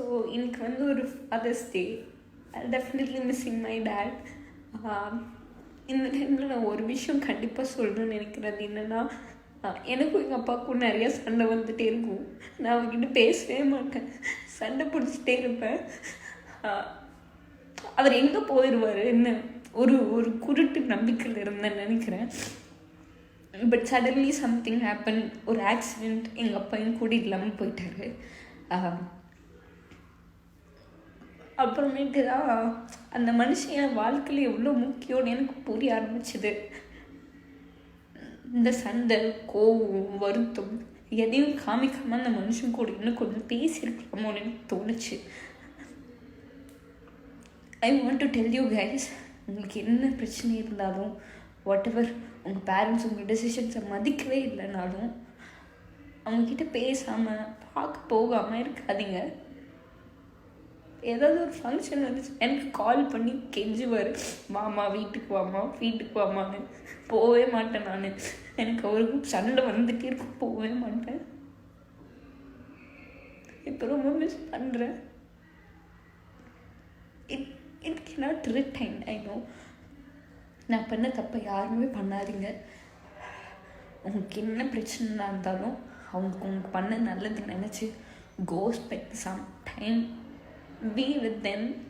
So எனக்கு வந்து ஒரு Father's Day I definitely missing my dad இந்த டைமில் நான் ஒரு விஷயம் கண்டிப்பாக சொல்லணும்னு நினைக்கிறது என்னென்னா எனக்கும் எங்கள் அப்பாவுக்கும் நிறைய சண்டை வந்துகிட்டே இருக்கும். நான் அவங்ககிட்ட பேசவே மாட்டேன். சண்டை பிடிச்சிட்டே இருப்பேன். அவர் எங்கே போயிடுவார் என்ன ஒரு ஒரு குருட்டு நம்பிக்கையில் இருந்தேன்னு நினைக்கிறேன். பட் சடன்லி சம்திங் ஹேப்பன் ஒரு ஆக்சிடெண்ட் எங்கள் அப்பா என் கூட இல்லாமல் போயிட்டாரு. அப்புறமேட்டு தான் அந்த மனுஷன் என் வாழ்க்கையில் எவ்வளோ முக்கியம்னு எனக்கு புரிய ஆரம்பிச்சுது. இந்த சண்டை கோவம் வருத்தம் எதையும் காமிக்காமல் அந்த மனுஷன் கூட இன்னும் கொஞ்சம் பேசியிருக்கலாமோன்னு எனக்கு தோணுச்சு. I want to tell you guys உங்களுக்கு என்ன பிரச்சனை இருந்தாலும் வாட் எவர் உங்கள் பேரண்ட்ஸ் உங்கள் டெசிஷன்ஸை மதிக்கவே இல்லைனாலும் அவங்கக்கிட்ட பேசாமல் பார்க்க போகாமல் இருக்காதீங்க. ஏதாவது ஒரு ஃபங்க்ஷன் வந்துச்சு எனக்கு கால் பண்ணி கெஞ்சுவார். வாமா வீட்டுக்கு வாமா வீட்டுக்கு வாமான்னு போகவே மாட்டேன் நான். எனக்கு அவருக்கு சண்டை வந்துகிட்டே இருக்கும். போகவே மாட்டேன். இப்போ ரொம்ப மிஸ் பண்ணுறேன் it it cannot retain I know நான் பண்ண தப்பை யாருமே பண்ணாதீங்க. உங்களுக்கு என்ன பிரச்சனைனா இருந்தாலும் அவங்க உங்களுக்கு பண்ண நல்லது நினச்சி go spend some time be with them.